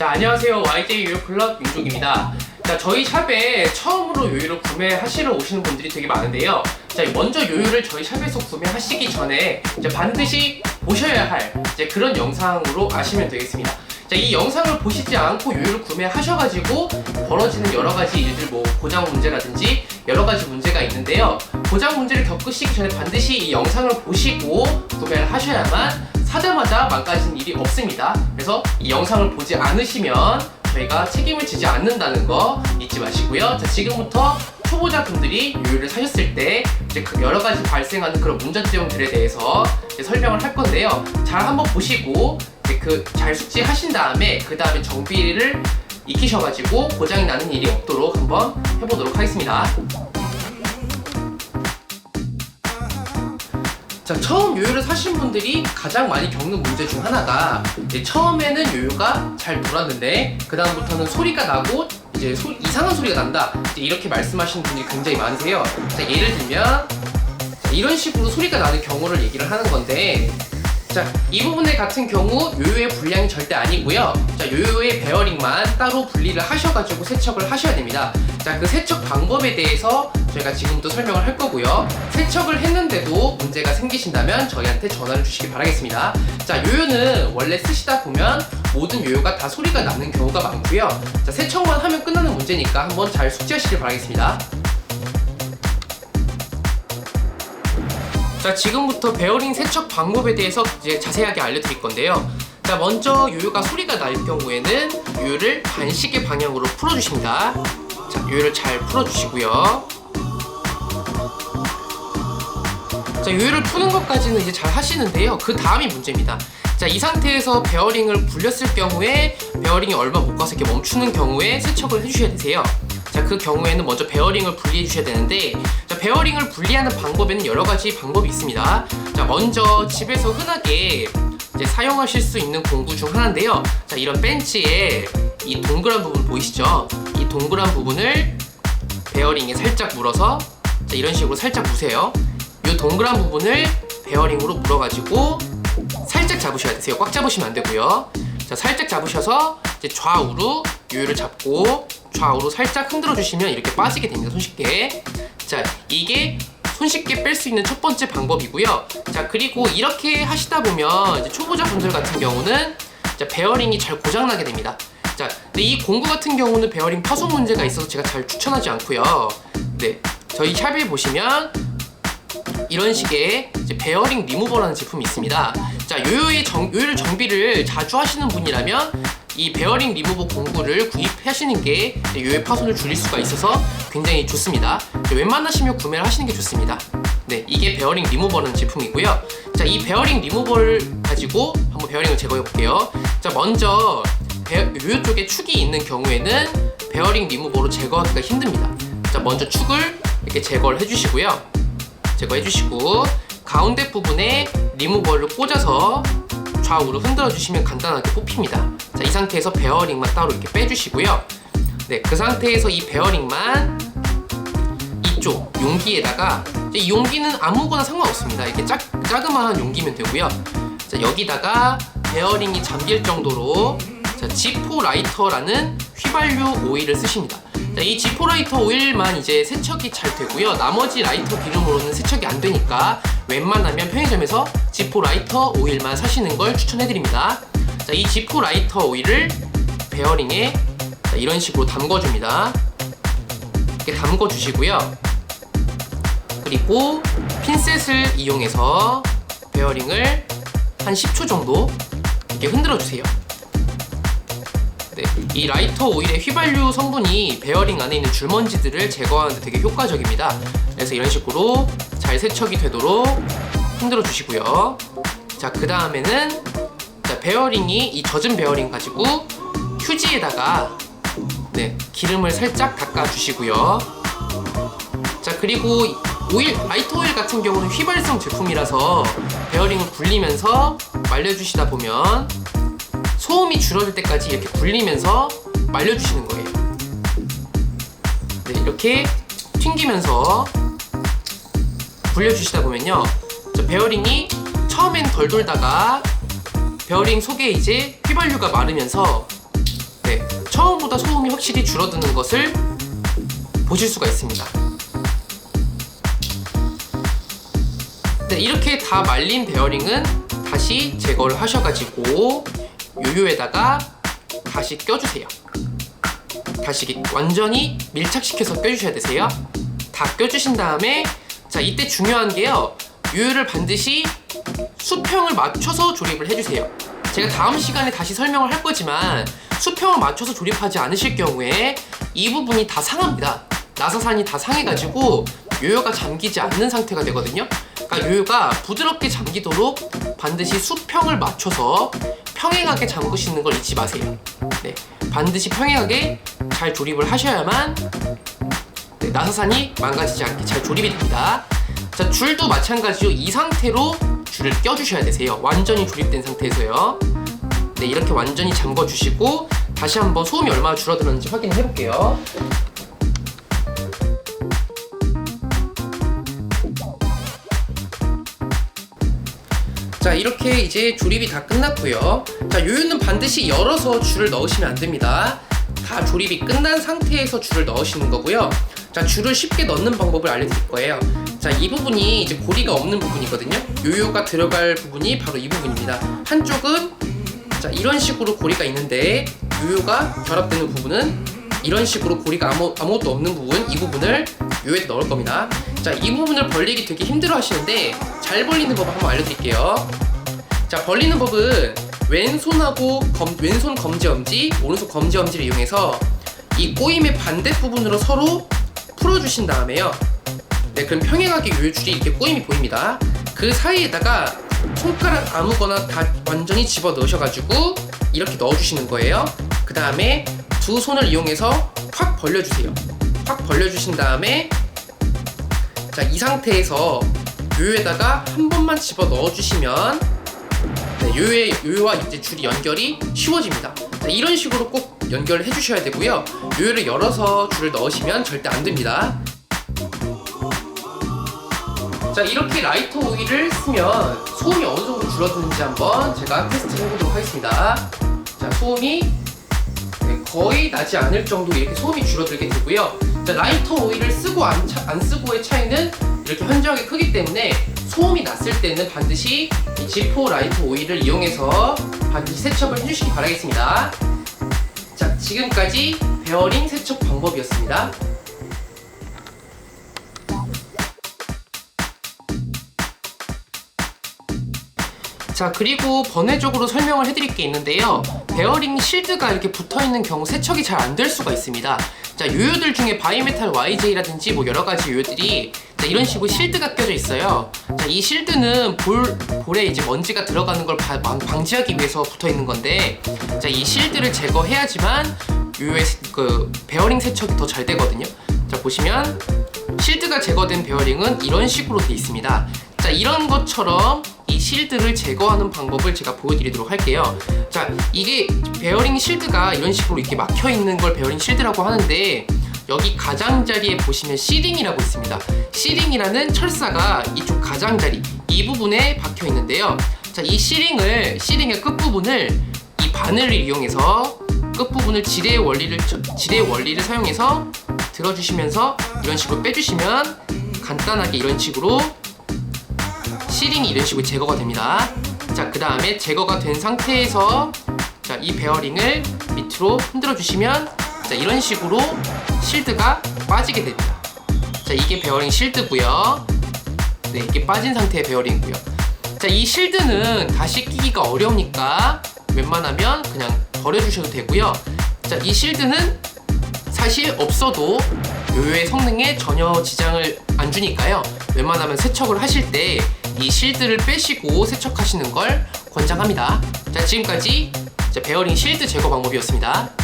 자, 안녕하세요. YJ 요요 클럽 윤종입니다. 자, 저희 샵에 처음으로 요요를 구매하시러 오시는 분들이 되게 많은데요. 자, 먼저 요요를 저희 샵에서 구매하시기 전에 이제 반드시 보셔야 할 이제 그런 영상으로 아시면 되겠습니다. 자, 이 영상을 보시지 않고 요요를 구매하셔가지고 벌어지는 여러 가지 일들, 뭐 고장 문제라든지 여러 가지 문제가 있는데요. 고장 문제를 겪으시기 전에 반드시 이 영상을 보시고 구매를 하셔야만 사자마자 망가진 일이 없습니다. 그래서 이 영상을 보지 않으시면 저희가 책임을 지지 않는다는 거 잊지 마시고요. 자, 지금부터 초보자분들이 요요를 사셨을 때 이제 그 여러 가지 발생하는 그런 문제점들에 대해서 이제 설명을 할 건데요. 잘 한번 보시고 그 잘 숙지하신 다음에 그 다음에 정비를 익히셔가지고 고장이 나는 일이 없도록 한번 해보도록 하겠습니다. 자, 처음 요요를 사신 분들이 가장 많이 겪는 문제 중 하나가 이제 처음에는 요요가 잘 돌았는데 그 다음부터는 소리가 나고 이제 소- 이상한 소리가 난다 이렇게 말씀하시는 분들이 굉장히 많으세요. 자, 예를 들면 자, 이런 식으로 소리가 나는 경우를 얘기를 하는 건데 자, 이 부분에 같은 경우 요요의 분량이 절대 아니고요. 자, 요요의 베어링만 따로 분리를 하셔가지고 세척을 하셔야 됩니다. 자, 그 세척 방법에 대해서 저희가 지금부터 설명을 할 거고요. 세척을 했는데도 문제가 생기신다면 저희한테 전화를 주시기 바라겠습니다. 자, 요요는 원래 쓰시다 보면 모든 요요가 다 소리가 나는 경우가 많고요. 자, 세척만 하면 끝나는 문제니까 한번 잘 숙지하시길 바라겠습니다. 자 지금부터 베어링 세척 방법에 대해서 이제 자세하게 알려드릴 건데요. 자 먼저 요요가 소리가 날 경우에는 요요를 반시계 방향으로 풀어주십니다. 자 요요를 잘 풀어주시고요. 자 요요를 푸는 것까지는 이제 잘 하시는데요. 그 다음이 문제입니다. 자 이 상태에서 베어링을 불렸을 경우에 베어링이 얼마 못 가서 이렇게 멈추는 경우에 세척을 해주셔야 되세요. 자, 그 경우에는 먼저 베어링을 분리해 주셔야 되는데, 자, 베어링을 분리하는 방법에는 여러 가지 방법이 있습니다. 자, 먼저 집에서 흔하게 이제 사용하실 수 있는 공구 중 하나인데요. 자, 이런 벤치에 이 동그란 부분 보이시죠? 이 동그란 부분을 베어링에 살짝 물어서 자, 이런 식으로 살짝 무세요. 이 동그란 부분을 베어링으로 물어가지고 살짝 잡으셔야 되세요. 꽉 잡으시면 안 되고요. 자, 살짝 잡으셔서 이제 좌우로 요요를 잡고 좌우로 살짝 흔들어 주시면 이렇게 빠지게 됩니다. 손쉽게. 자, 이게 손쉽게 뺄 수 있는 첫 번째 방법이고요. 자, 그리고 이렇게 하시다 보면 이제 초보자분들 같은 경우는 자, 베어링이 잘 고장나게 됩니다. 자, 근데 이 공구 같은 경우는 베어링 파손 문제가 있어서 제가 잘 추천하지 않고요. 네, 저희 샵에 보시면 이런 식의 베어링 리무버라는 제품이 있습니다. 자, 요요의 정, 요요를 정비를 자주 하시는 분이라면 이 베어링 리무버 공구를 구입하시는 게 요요의 파손을 줄일 수가 있어서 굉장히 좋습니다. 자, 웬만하시면 구매를 하시는 게 좋습니다. 네, 이게 베어링 리무버라는 제품이고요. 자, 이 베어링 리무버를 가지고 한번 베어링을 제거해 볼게요. 자, 먼저 베, 요요 쪽에 축이 있는 경우에는 베어링 리무버로 제거하기가 힘듭니다. 자, 먼저 축을 이렇게 제거를 해주시고요. 제거해 주시고 가운데 부분에 리무버를 꽂아서 좌우로 흔들어 주시면 간단하게 뽑힙니다. 자, 이 상태에서 베어링만 따로 이렇게 빼주시고요. 네, 그 상태에서 이 베어링만 이쪽 용기에다가 이 용기는 아무거나 상관없습니다. 이렇게 작, 자그마한 용기면 되고요. 자, 여기다가 베어링이 잠길 정도로 자, 지포 라이터라는 휘발유 오일을 쓰십니다. 자, 이 지포 라이터 오일만 이제 세척이 잘 되고요. 나머지 라이터 기름으로는 세척이 안 되니까 웬만하면 편의점에서 지포 라이터 오일만 사시는 걸 추천해드립니다. 자, 이 지포 라이터 오일을 베어링에 자, 이런 식으로 담궈줍니다. 이렇게 담궈주시고요. 그리고 핀셋을 이용해서 베어링을 한 10초 정도 이렇게 흔들어 주세요. 네, 이 라이터 오일의 휘발유 성분이 베어링 안에 있는 줄먼지들을 제거하는 데 되게 효과적입니다. 그래서 이런 식으로 잘 세척이 되도록 흔들어 주시고요. 자, 그 다음에는 자, 베어링이 이 젖은 베어링 가지고 휴지에다가 네, 기름을 살짝 닦아 주시고요. 자, 그리고 오일, 라이터 오일 같은 경우는 휘발성 제품이라서 베어링을 굴리면서 말려주시다 보면 소음이 줄어들 때까지 이렇게 굴리면서 말려주시는 거예요. 네, 이렇게 튕기면서 굴려주시다 보면요. 저 베어링이 처음엔 덜 돌다가 베어링 속에 이제 휘발유가 마르면서 처음보다 소음이 확실히 줄어드는 것을 보실 수가 있습니다. 네, 이렇게 다 말린 베어링은 다시 제거를 하셔가지고 요요에다가 다시 껴주세요. 다시 완전히 밀착시켜서 껴주셔야 되세요. 다 껴주신 다음에 자 이때 중요한 게요. 요요를 반드시 수평을 맞춰서 조립을 해주세요. 제가 다음 시간에 다시 설명을 할 거지만 수평을 맞춰서 조립하지 않으실 경우에 이 부분이 다 상합니다. 나사산이 다 상해가지고 요요가 잠기지 않는 상태가 되거든요. 그러니까 요요가 부드럽게 잠기도록 반드시 수평을 맞춰서 평행하게 잠그시는 걸 잊지 마세요. 네, 반드시 평행하게 잘 조립을 하셔야만 네, 나사산이 망가지지 않게 잘 조립이 됩니다. 자, 줄도 마찬가지로 이 상태로 줄을 껴주셔야 되세요. 완전히 조립된 상태에서요. 네, 이렇게 완전히 잠궈 주시고 다시 한번 소음이 얼마나 줄어들었는지 확인해 볼게요. 자 이렇게 이제 조립이 다 끝났고요. 자 요요는 반드시 열어서 줄을 넣으시면 안 됩니다. 다 조립이 끝난 상태에서 줄을 넣으시는 거고요. 자 줄을 쉽게 넣는 방법을 알려드릴 거예요. 자 이 부분이 이제 고리가 없는 부분이거든요. 요요가 들어갈 부분이 바로 이 부분입니다. 한쪽은 자 이런 식으로 고리가 있는데 요요가 결합되는 부분은 이런 식으로 고리가 아무, 아무것도 없는 부분 이 부분을 요요에 넣을 겁니다 자 이 부분을 벌리기 되게 힘들어 하시는데 잘 벌리는 법 한번 알려드릴게요. 자 벌리는 법은 왼손하고 검, 왼손 검지 엄지 오른손 검지 엄지를 이용해서 이 꼬임의 반대 부분으로 서로 풀어주신 다음에요. 네 그럼 평행하게 요요줄이 이렇게 꼬임이 보입니다. 그 사이에다가 손가락 아무거나 다 완전히 집어 넣으셔가지고 이렇게 넣어주시는 거예요. 그 다음에 두 손을 이용해서 확 벌려주세요. 확 벌려주신 다음에 자 이 상태에서 요요에다가 한 번만 집어 넣어주시면 네, 요요의 요요와 이제 줄이 연결이 쉬워집니다. 자, 이런 식으로 꼭 연결을 해주셔야 되고요. 요요를 열어서 줄을 넣으시면 절대 안 됩니다. 자 이렇게 라이터 오일을 쓰면 소음이 어느 정도 줄어드는지 한번 제가 테스트 해보도록 하겠습니다. 자 소음이 네, 거의 나지 않을 정도 이렇게 소음이 줄어들게 되고요. 자, 라이터 오일을 쓰고 안, 차- 안 쓰고의 차이는 이렇게 현저하게 크기 때문에 소음이 났을 때는 반드시 이 G4 라이터 오일을 이용해서 반드시 세척을 해주시기 바라겠습니다. 자, 지금까지 베어링 세척 방법이었습니다. 자 그리고 번외적으로 설명을 해드릴 게 있는데요. 베어링 실드가 이렇게 붙어있는 경우 세척이 잘 안 될 수가 있습니다. 자 요요들 중에 바이메탈 YJ라든지 뭐 여러가지 요요들이 자, 이런 식으로 실드가 껴져 있어요. 자, 이 실드는 볼, 볼에 이제 먼지가 들어가는 걸 바- 방- 방지하기 위해서 붙어 있는 건데 자, 이 실드를 제거해야지만 요요의 세- 그 베어링 세척이 더 잘 되거든요. 자 보시면 실드가 제거된 베어링은 이런 식으로 돼 있습니다. 자, 이런 것처럼 이 실드를 제거하는 방법을 제가 보여드리도록 할게요. 자, 이게 베어링 실드가 이런 식으로 이렇게 막혀 있는 걸 베어링 실드라고 하는데 여기 가장자리에 보시면 시링이라고 있습니다. 시링이라는 철사가 이쪽 가장자리 이 부분에 박혀 있는데요. 자, 이 시링을 시링의 끝 부분을 이 바늘을 이용해서 끝 부분을 지뢰의 원리를 지뢰의 원리를 사용해서 들어주시면서 이런 식으로 빼주시면 간단하게 이런 식으로 시링이 이런 식으로 제거가 됩니다. 자, 그 다음에 제거가 된 상태에서 자, 이 베어링을 밑으로 흔들어 주시면 자, 이런 식으로 실드가 빠지게 됩니다. 자, 이게 베어링 실드고요. 네, 이게 빠진 상태의 베어링이고요. 자, 이 실드는 다시 끼기가 어려우니까 웬만하면 그냥 버려주셔도 되고요. 자, 이 실드는 사실 없어도 요요의 성능에 전혀 지장을 안 주니까요. 웬만하면 세척을 하실 때 이 실드를 빼시고 세척하시는 걸 권장합니다. 자, 지금까지 자, 베어링 실드 제거 방법이었습니다.